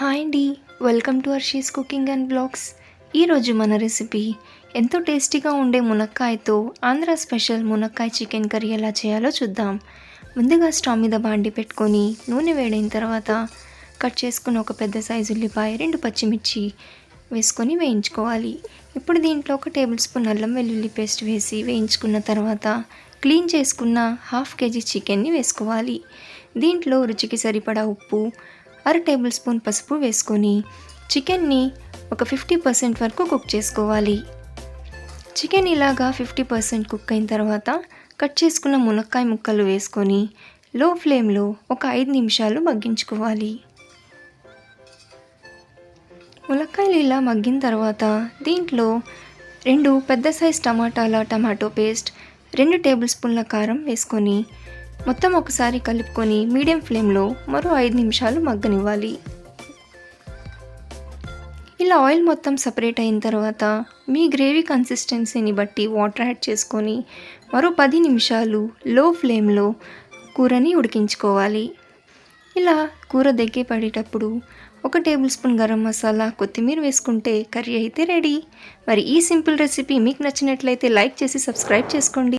Hi అండి. Welcome to Arshi's cooking and blogs. ఈరోజు మన రెసిపీ ఎంతో టేస్టీగా ఉండే మునక్కాయతో ఆంధ్ర స్పెషల్ మునక్కాయ చికెన్ కర్రీ ఎలా చేయాలో చూద్దాం. ముందుగా స్టవ్ మీద బాండి పెట్టుకొని నూనె వేడైన తర్వాత కట్ చేసుకున్న ఒక పెద్ద సైజు ఉల్లిపాయ రెండు పచ్చిమిర్చి వేసుకొని వేయించుకోవాలి. ఇప్పుడు దీంట్లో ఒక టేబుల్ స్పూన్ అల్లం వెల్లుల్లి పేస్ట్ వేసి వేయించుకున్న తర్వాత క్లీన్ చేసుకున్న హాఫ్ కేజీ చికెన్ని వేసుకోవాలి. దీంట్లో రుచికి సరిపడా ఉప్పు అర టేబుల్ స్పూన్ పసుపు వేసుకొని చికెన్ని ఒక ఫిఫ్టీ పర్సెంట్ వరకు కుక్ చేసుకోవాలి. చికెన్ ఇలాగా ఫిఫ్టీ పర్సెంట్ కుక్ అయిన తర్వాత కట్ చేసుకున్న మునక్కాయ ముక్కలు వేసుకొని లో ఫ్లేమ్లో ఒక ఐదు నిమిషాలు మగ్గించుకోవాలి. ములక్కాయలు ఇలా మగ్గిన తర్వాత దీంట్లో రెండు పెద్ద సైజ్ టమాటాల టమాటో పేస్ట్ రెండు టేబుల్ స్పూన్ల కారం వేసుకొని మొత్తం ఒకసారి కలుపుకొని మీడియం ఫ్లేమ్లో మరో ఐదు నిమిషాలు మగ్గనివ్వాలి. ఇలా ఆయిల్ మొత్తం సపరేట్ అయిన తర్వాత మీ గ్రేవీ కన్సిస్టెన్సీని బట్టి వాటర్ యాడ్ చేసుకొని మరో పది నిమిషాలు లో ఫ్లేమ్లో కూరని ఉడికించుకోవాలి. ఇలా కూర దగ్గర పడేటప్పుడు ఒక టేబుల్ స్పూన్ గరం మసాలా కొత్తిమీర వేసుకుంటే కర్రీ అయితే రెడీ. మరి ఈ సింపుల్ రెసిపీ మీకు నచ్చినట్లయితే లైక్ చేసి సబ్స్క్రైబ్ చేసుకోండి.